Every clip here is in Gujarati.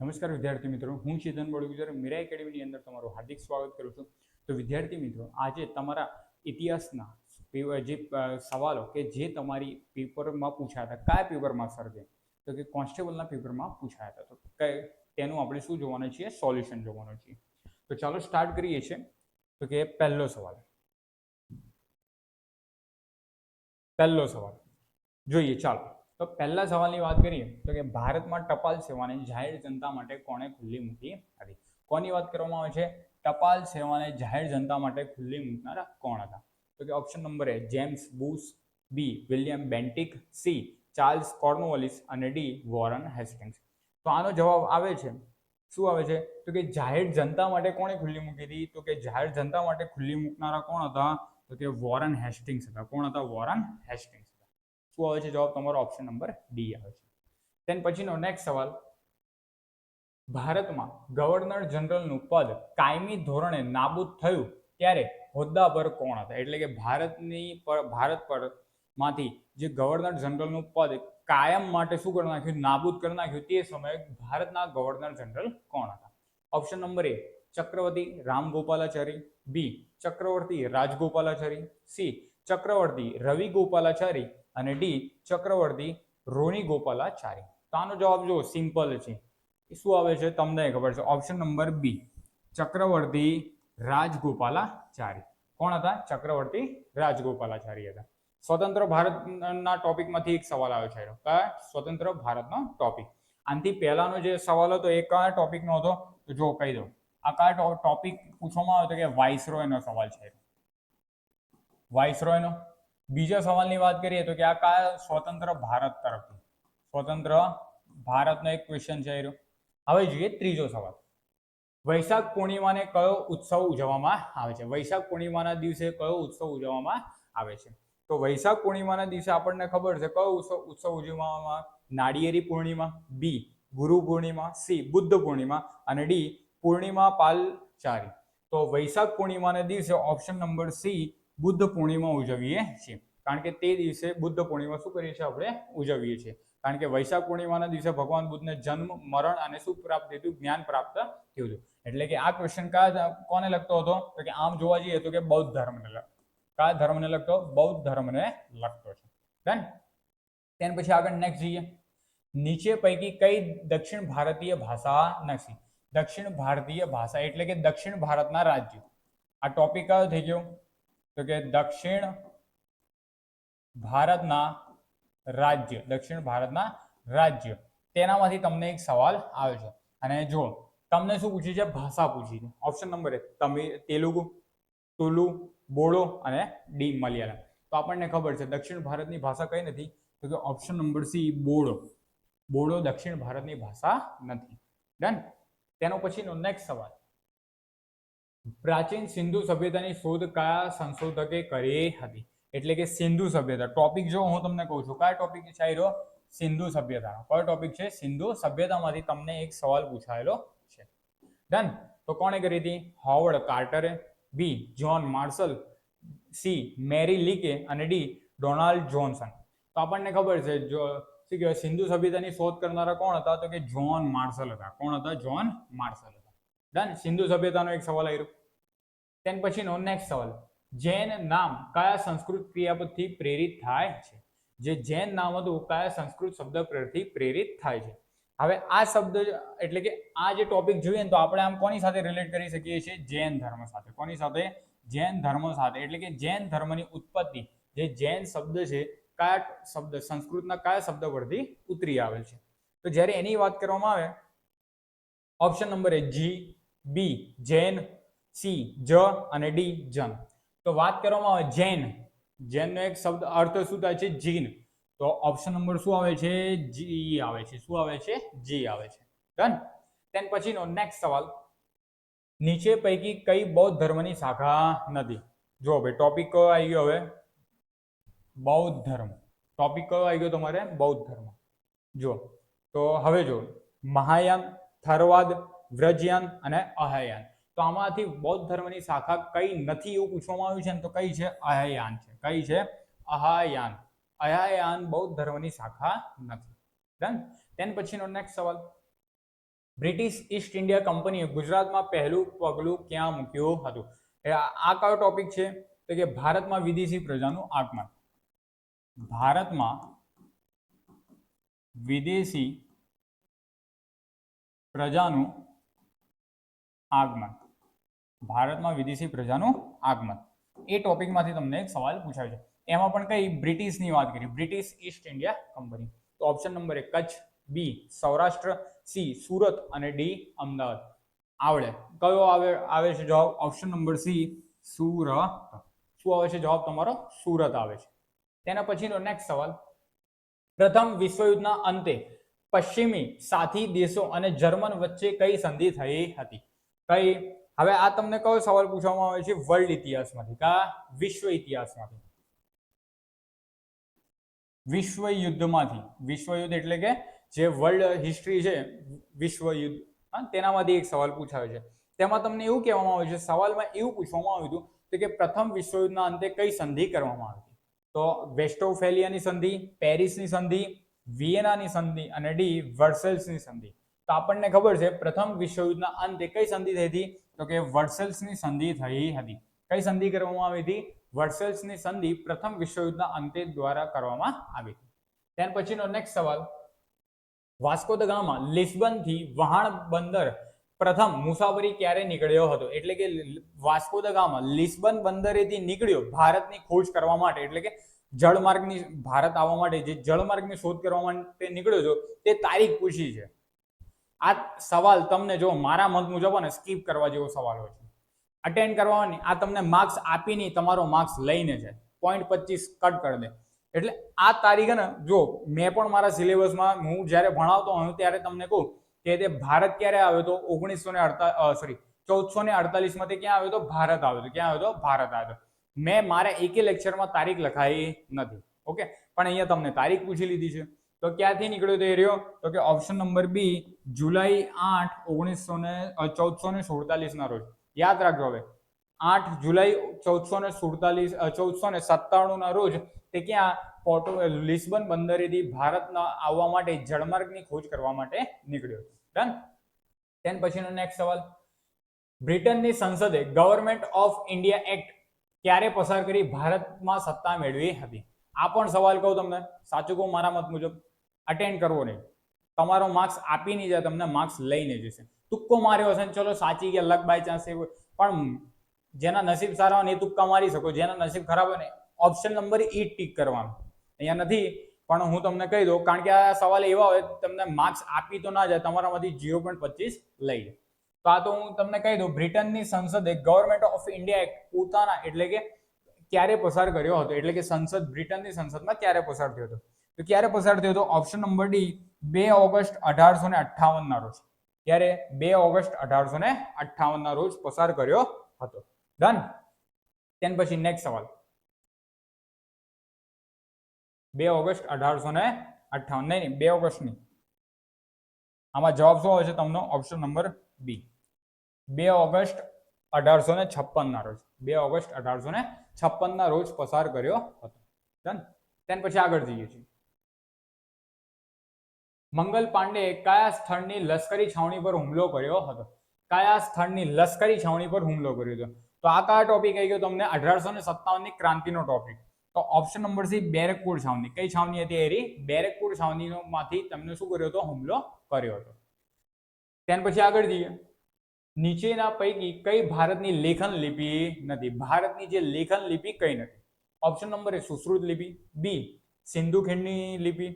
નમસ્કાર વિદ્યાર્થી મિત્રો, હું ચેતન બળગુજર મીરા એકેડમીની અંદર તમારું હાર્દિક સ્વાગત કરું છું. તો વિદ્યાર્થી મિત્રો, આજે તમારા ઇતિહાસના જે સવાલો કે જે તમારી પેપરમાં પૂછાયા હતા, કયા પેપરમાં સર છે તો કે કોન્સ્ટેબલના પેપરમાં પૂછાયા હતા. તો કઈ, તેનું આપણે શું જોવાનું છીએ સોલ્યુશન જોવાનું છીએ તો ચાલો સ્ટાર્ટ કરીએ છીએ. તો કે પહેલો સવાલ. પહેલો સવાલ. જોઈએ, ચાલો. તો પહેલા સવાલની વાત કરીએ તો કે ભારતમાં ટપાલ સેવાને જાહેર જનતા માટે કોણે ખુલ્લી મૂકી હતી? કોની વાત કરવામાં આવે છે? ટપાલ સેવાને જાહેર જનતા માટે ખુલ્લી મૂકનારા કોણ હતા? તો કે option number A James Bush B William Bentinck C Charles Cornwallis અને ડી વોરન હેસ્ટિંગ્સ. તો આનો જવાબ આવે છે. શું આવે છે? તો કે જાહેર જનતા માટે કોણે ખુલ્લી મૂકી હતી? તો કે જાહેર જનતા માટે ખુલ્લી મૂકનારા કોણ હતા? તો કે વોરન હેસ્ટિંગ્સ હતા. કોણ હતા? Warren Hastings. શું આવે છે? જવાબ તમારો ઓપ્શન નંબર ડી આવે છે. તેન પછીનો નેક્સ્ટ સવાલ. ભારતમાં ગવર્નર જનરલનું પદ કાયમી ધોરણે નાબૂદ થયું ત્યારે હોદ્દા પર કોણ હતા? એટલે કે ભારતની પર, ભારત પરમાંથી જે ગવર્નર જનરલનું પદ કાયમ માટે શું કરી નાખ્યું? નાબૂદ કરી નાખ્યું. તે સમયે ભારતના ગવર્નર જનરલ કોણ હતા? Option number A Chakravarti Ramagopalachari. B Chakravarti Rajagopalachari. C Chakravarti Ravi Gopalachari અને ડી, ચક્રવર્તી રોની ગોપાલાચારી તો આનો જવાબ જો સિમ્પલ છે. એ શું આવે છે? તમને ખબર છે. Option number B, Chakravarti Rajagopalachari. કોણ હતા? ચક્રવર્તી રાજગોપાલાચારી હતા. સ્વતંત્ર ભારતના ટોપિકમાંથી એક સવાલ આવ્યો છે. કયા? સ્વતંત્ર ભારતનો ટોપિક. આનાથી પહેલાનો જે સવાલ હતો, એ કયા ટોપિકનો હતો? તો જો કહી દઉં. આ કયા ટોપિક પૂછવામાં આવ્યો હતો કે વાઇસરોયનો સવાલ છે? વાઇસરોયનો? બીજા સવાલની વાત કરીએ તો કે આ કયા સ્વતંત્ર ભારત તરફથી? સ્વતંત્ર ભારતનો એક ક્વેશ્ચન છે. હવે જોઈએ ત્રીજો સવાલ. વૈશાખ પૂર્ણિમાને કયો ઉત્સવ ઉજવવામાં આવે છે? વૈશાખ પૂર્ણિમાના દિવસે કયો ઉત્સવ ઉજવવામાં આવે છે? તો વૈશાખ પૂર્ણિમાના દિવસે આપણને ખબર છે કયો ઉત્સવ ઉત્સવ ઉજવવામાં? નાળિયેરી પૂર્ણિમા, બી, ગુરુ પૂર્ણિમા, સી, બુદ્ધ પૂર્ણિમા અને ડી, પૂર્ણિમા પાલચારી. તો વૈશાખ પૂર્ણિમાના દિવસે option number C Buddha Purnima ઉજવીએ છીએ. કારણ કે તે દિવસે બુદ્ધ પૂર્ણિમા શું કરીએ છીએ આપણે? ઉજવીએ છીએ. કારણ કે વૈશાખ પૂર્ણિમાના દિવસે ભગવાન બુદ્ધને જન્મ, મરણ અને શું પ્રાપ્ત થયું જ્ઞાન પ્રાપ્ત થયું હતું એટલે કે આ ક્વેશ્ચન કયા કોને લગતો હતો? તો કે આમ જોવા જઈએ તો કે બૌદ્ધ ધર્મને લગતો કયા ધર્મને લગતો? બૌદ્ધ ધર્મને લગતો છે. ડન તેન પછી આગળ નેક્સ્ટ જઈએ. નીચે પૈકી કઈ દક્ષિણ ભારતીય ભાષા નથી? દક્ષિણ ભારતીય ભાષા એટલે કે દક્ષિણ ભારતના રાજ્યો. આ ટોપિક કયો થઈ ગયો? તો કે દક્ષિણ ભારતના રાજ્ય, દક્ષિણ ભારતના રાજ્ય. તેનામાંથી તમને એક સવાલ આવે છે. અને જો તમને શું પૂછ્યું છે? ભાષા પૂછી છે. ઓપ્શન નંબર એક તમિલ તેલુગુ, તુલુ, બોડો અને ડી, મલયાલમ. તો આપણને ખબર છે, દક્ષિણ ભારતની ભાષા કઈ નથી? તો કે option number C, Bodo. Bodo દક્ષિણ ભારતની ભાષા નથી. ડન તેનો પછીનો નેક્સ્ટ સવાલ. પ્રાચીન સિંધુ સભ્યતાની શોધ કયા સંશોધકે કરી હતી? એટલે કે સિંધુ સભ્યતા. ટોપિક જો હું તમને કહું છું, કયા ટોપિક છે રહ્યો? સિંધુ સભ્યતા કયો ટોપિક છે? સિંધુ સભ્યતામાંથી તમને એક સવાલ પૂછાયેલો છે. ડન તો કોણે કરી હતી? Howard કાર્ટરે B John Marshall C Mary Leakey અને ડી ડોનાલ્ડ જોન્સન તો આપણને ખબર છે, જો, શું કહેવાય, સિંધુ સભ્યતાની શોધ કરનારા કોણ હતા? તો કે જ્હોન માર્શલ હતા. કોણ હતા? જ્હોન માર્શલ હતા. ડન સિંધુ સભ્યતાનો એક સવાલ આવ્યો તેન પછીનો નેક્સ્ટ સવાલ. જૈન નામ કયા સંસ્કૃત ક્રિયાપદથી પ્રેરિત થાય છે? જે જૈન નામ હતું, કયા સંસ્કૃત શબ્દ પરથી પ્રેરિત થાય છે? હવે આ શબ્દ એટલે કે આ જે ટોપિક જોઈએ ને, તો આપણે આમ કોની સાથે રિલેટ કરી શકીએ છીએ? જૈન ધર્મ સાથે. કોની સાથે? જૈન ધર્મ સાથે. એટલે કે જૈન ધર્મની ઉત્પત્તિ. જે જૈન શબ્દ છે, કયા શબ્દ, સંસ્કૃતના કયા શબ્દ પરથી ઉતરી આવેલ છે? તો જ્યારે એની વાત કરવામાં આવે option number A G B, Jain, C, જ અને ડી, જન. તો વાત કરવામાં આવે જૈન. જૈનનો એક શબ્દ અર્થ શું થાય છે? જીન. તો ઓપ્શન નંબર શું આવે છે? જી આવે છે. શું આવે છે? જી આવે છે. ડન તેન પછીનો નેક્સ્ટ સવાલ. નીચે પૈકી કઈ બૌદ્ધ ધર્મની શાખા નથી? જો ભાઈ ટોપિક કયો આવી ગયો હવે? બૌદ્ધ ધર્મ. ટોપિક કયો આવી ગયો તમારે? બૌદ્ધ ધર્મ. જો તો હવે જો મહાયાન, થરવાદ વ્રજયાન અને અહયાન. તો આમાંથી બૌદ્ધ ધર્મની શાખા કઈ નથી એવું પૂછવામાં આવ્યું છે તો કઈ છે? અહયાન છે. કઈ છે? અહાયાન. અહાયાન બૌદ્ધ ધર્મની શાખા નથી. ડન તેન પછીનો નેક્સ્ટ સવાલ. બ્રિટિશ ઈસ્ટ ઇન્ડિયા કંપનીએ ગુજરાતમાં પહેલું પગલું ક્યાં મૂક્યું હતું? આ કયો ટોપિક છે? તો કે ભારતમાં વિદેશી પ્રજાનું આગમન. ભારતમાં વિદેશી પ્રજાનું આગમન. ભારતમાં વિદેશી પ્રજાનું આગમન. એ ટોપિકમાંથી તમને એક સવાલ પૂછાયો છે. એમાં પણ કઈ બ્રિટિશની વાત કરી બ્રિટિશ ઈસ્ટ ઇન્ડિયા કંપની તો ઓપ્શન નંબર એક, કચ્છ. બી સૌરાષ્ટ્ર. સી સુરત. અને ડી અમદાવાદ. આવડે. કયો આવે આવે છે જવાબ? Option number C Surat. શું આવે છે જવાબ? તમારો સુરત આવે છે. તેના પછીનો નેક્સ્ટ સવાલ. પ્રથમ વિશ્વયુદ્ધના અંતે પશ્ચિમી સાથી દેશો અને જર્મન વચ્ચે કઈ સંધિ થઈ હતી? કઈ? હવે આ તમને કયો સવાલ પૂછવામાં આવે છે? વર્લ્ડ ઇતિહાસમાંથી કા? વિશ્વ ઇતિહાસમાંથી. વિશ્વ યુદ્ધમાંથી. વિશ્વ યુદ્ધ એટલે કે જે વર્લ્ડ હિસ્ટ્રી છે, વિશ્વ યુદ્ધ. તેનામાંથી એક સવાલ પૂછાયો છે. તેમાં તમને એવું કહેવામાં આવે છે, સવાલમાં એવું પૂછવામાં આવ્યું હતું તો કે પ્રથમ વિશ્વયુદ્ધના અંતે કઈ સંધિ કરવામાં આવી? તો વેસ્ટોફેલિયાની સંધિ, પેરિસની સંધિ, વિયેનાની સંધિ અને ડી, વર્સેલ્સની સંધિ. તો આપણને ખબર છે, પ્રથમ વિશ્વયુદ્ધના અંતે કઈ સંધિ થઈ હતી? તો કે વર્સેલ્સની સંધિ થઈ હતી. કઈ સંધિ કરવામાં આવી હતી? વર્સેલ્સની સંધિ પ્રથમ વિશ્વયુદ્ધના અંતે દ્વારા કરવામાં આવી ત્યાર પછીનો નેક્સ્ટ સવાલ. વાસ્કો દ ગામા, લિસ્બનથી વહાણ બંદર પ્રથમ મુસાફરી ક્યારે નીકળ્યો હતો? એટલે કે વાસ્કો દ ગામા, લિસ્બન બંદરેથી નીકળ્યો ભારતની ખોજ કરવા માટે. એટલે કે જળમાર્ગની ભારત આવવા માટે, જે જળમાર્ગની શોધ કરવા માટે નીકળ્યો છો તે તારીખ પૂછી છે. આ સવાલ તમને જો મારા મત મુજબ ને સ્કીપ કરવા જેવો સવાલ હોય છે. અટેન્ડ કરવાની, આ તમને માર્ક્સ આપીને તમારો માર્ક્સ લઈને છે પોઈન્ટ પચીસ કટ કરી દે. એટલે આ તારીખે ને જો મેં પણ મારા સિલેબસમાં હું જ્યારે ભણાવતો હોઉં ત્યારે તમને કહું કે તે ભારત ક્યારે આવ્યો તો? ઓગણીસો ને અડતા સોરી ચૌદસો ને અડતાલીસમાં તે ક્યાં આવ્યો તો? ભારત આવ્યો હતો ક્યાં આવ્યો તો? ભારત આવ્યો હતો મેં મારા એકે લેક્ચરમાં તારીખ લખાઈ નથી. ઓકે? પણ અહીંયા તમને તારીખ પૂછી લીધી છે. તો ક્યાંથી નીકળ્યો તો રહ્યો? તો કે ઓપ્શન નંબર બી જુલાઈ આઠ ઓગણીસો ને ચૌદસો ને સુડતાલીસના રોજ. યાદ રાખજો હવે. આઠ જુલાઈ ચૌદસો ને સુડતાલીસ ચૌદસો ને સત્તાણું ના રોજ તે ક્યાં? પોર્ટો લિસ્બન બંદરેથી ભારતના આવવા માટે, જળમાર્ગની ખોજ કરવા માટે નીકળ્યો. ડન? તેન પછીનો નેક્સ્ટ સવાલ. બ્રિટનની સંસદે ગવર્મેન્ટ ઓફ ઇન્ડિયા એક્ટ ક્યારે પસાર કરી ભારતમાં સત્તા મેળવી હતી? આ પણ સવાલ કહું તમને. સાચું કહું, મારા મત મુજબ. અટેન્ડ કરવો નહીં. તમારો માર્ક્સ આપી નહીં જાય, તમને માર્ક્સ લઈને જશે. તુક્કો માર્યો હશે ને ચલો સાચી ગયા લક બાય ચાન્સ એવું. પણ જેના નસીબ સારા હોય ને એ તુક્કા મારી શકો. જેના નસીબ ખરાબ હોય ને ઓપ્શન નંબર ઈ ટીક કરવાનો. અહીંયા નથી, પણ હું તમને કહી દઉં, કારણ કે આ સવાલ એવા હોય, તમને માર્ક્સ આપી તો ના જાય, તમારામાંથી જીરો પોઈન્ટ પચીસ લઈ જાય તો આ તો હું તમને કહી દઉં, બ્રિટનની સંસદે ગવર્મેન્ટ ઓફ ઇન્ડિયા એક્ટ પોતાના એટલે કે ક્યારે પસાર કર્યો હતો, એટલે કે સંસદ, બ્રિટનની સંસદમાં ક્યારે પસાર થયો હતો. તો ક્યારે પસાર થયો હતો ઓપ્શન નંબર ડી બે ઓગસ્ટ અઢારસો ને અઠ્ઠાવન ના રોજ. ત્યારે બે ઓગસ્ટ અઢારસો ને અઠ્ઠાવન ના રોજ પસાર કર્યો હતો. ડન તેન પછી નેક્સ્ટ સવાલ. બે ઓગસ્ટ અઢારસો ને અઠ્ઠાવન. નહીં નહીં, બે ઓગસ્ટ નહીં. આમાં જવાબ શું આવશે તમને? ઓપ્શન નંબર બી બે ઓગસ્ટ અઢારસો ને છપ્પન ના રોજ. બે ઓગસ્ટ અઢારસો ને છપ્પન ના રોજ પસાર કર્યો હતો. ડન તેન પછી આગળ જઈએ છીએ. મંગલ પાંડે કયા સ્થળની લશ્કરી છાવણી પર હુમલો કર્યો હતો? કયા સ્થળની લશ્કરી છાવણી પર હુમલો કર્યો હતો? તો આ કયા ટોપિક આવી ગયો તમને? અઢારસો ને સત્તાવનની ક્રાંતિનો ટોપિક તો ઓપ્શન નંબર સી, બેરકપુર છાવણી. કઈ છાવણી હતી એરી? બેરકપુર છાવણીમાંથી તમને શું કર્યો હતો? હુમલો કર્યો હતો. ત્યાર પછી આગળ જઈએ. નીચેના પૈકી કઈ ભારતની લેખન લિપિ નથી? ભારતની જે લેખન લિપિ કઈ નથી? ઓપ્શન નંબર એ સુશ્રુત લિપિ. બી, સિંધુ ખીણની લિપિ.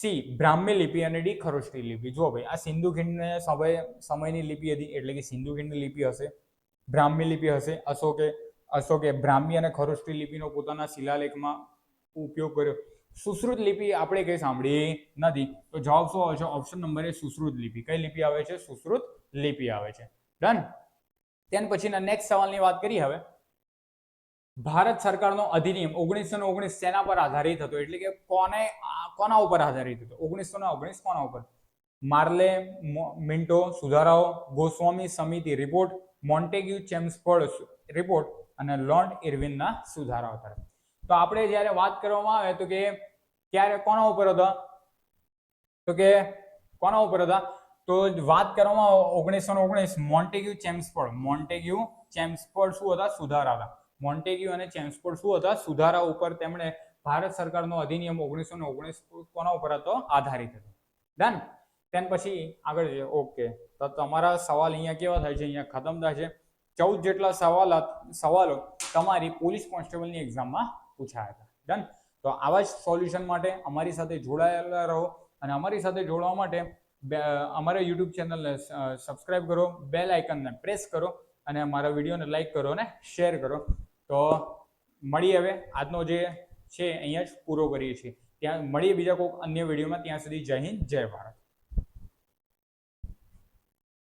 સી, બ્રાહ્મી લિપિ અને ડી ખરોષ્ટી લિપિ. જો ભાઈ, આ સિંધુ ખીણને સમય, સમયની લિપિ હતી, એટલે કે સિંધુ ખીણની લિપિ હશે, બ્રાહ્મી લિપિ હશે. અશોકે અશોકે બ્રાહ્મી અને ખરોષ્ટી લિપિનો પોતાના શિલાલેખમાં ઉપયોગ કર્યો. સુશ્રુત લિપિ આપણે કઈ સાંભળી નથી. તો જવાબ શું આવે છે? ઓપ્શન નંબર એ સુશ્રુત લિપિ. કઈ લિપિ આવે છે? સુશ્રુત લિપિ આવે છે. ડન તેન પછીના નેક્સ્ટ સવાલની વાત કરીએ હવે. ભારત સરકારનો અધિનિયમ ઓગણીસો ને ઓગણીસ શેના પર આધારિત હતો. એટલે કે કોને કોના ઉપર આધારિત હતો? ઓગણીસો ને ઓગણીસ કોના ઉપર? માર્લે મિન્ટો, સુધારાઓ, ગોસ્વામી સમિતિ રિપોર્ટ, મોન્ટેગ્યુ, ચેમ્સફર્ડ રિપોર્ટ અને લોન્ડ ઇરવિનના સુધારાઓ તરફ. તો આપણે જ્યારે વાત કરવામાં આવે તો કે ક્યારે કોના ઉપર હતા? તો કે કોના ઉપર હતા? તો વાત કરવામાં ઓગણીસો ઓગણીસ, મોન્ટેગ્યુ, ચેમ્સફર્ડ. મોન્ટેગ્યુ, ચેમ્સફર્ડ શું હતા? સુધારા હતા. મોન્ટેગ્યુ અને ચેમ્સફોર્ડ શું હતા? સુધારા ઉપર તેમણે ભારત સરકારનો અધિનિયમ ઓગણીસો ને ઓગણીસ કોના ઉપર હતો, આધારિત હતો. ડન તેમ પછી આગળ જઈએ. ઓકે તો તમારા સવાલ અહીંયા કેવા થાય છે? અહીંયા ખતમ થાય છે. ચૌદ જેટલા સવાલ સવાલો તમારી પોલીસ કોન્સ્ટેબલની એક્ઝામમાં પૂછાયા હતા. ડન તો આવા જ સોલ્યુશન માટે અમારી સાથે જોડાયેલા રહો અને અમારી સાથે જોડવા માટે અમારા યુટ્યુબ ચેનલને સબસ્ક્રાઇબ કરો, બેલ આઇકનને પ્રેસ કરો અને અમારા વિડીયોને લાઈક કરો અને શેર કરો. તો મળીએ હવે આજનો જે છે, અહીંયા જ પૂરો કરીએ છીએ. ત્યાં મળીએ બીજા કોઈક અન્ય વિડીયોમાં. ત્યાં સુધી જય હિન્દ, જય ભારત.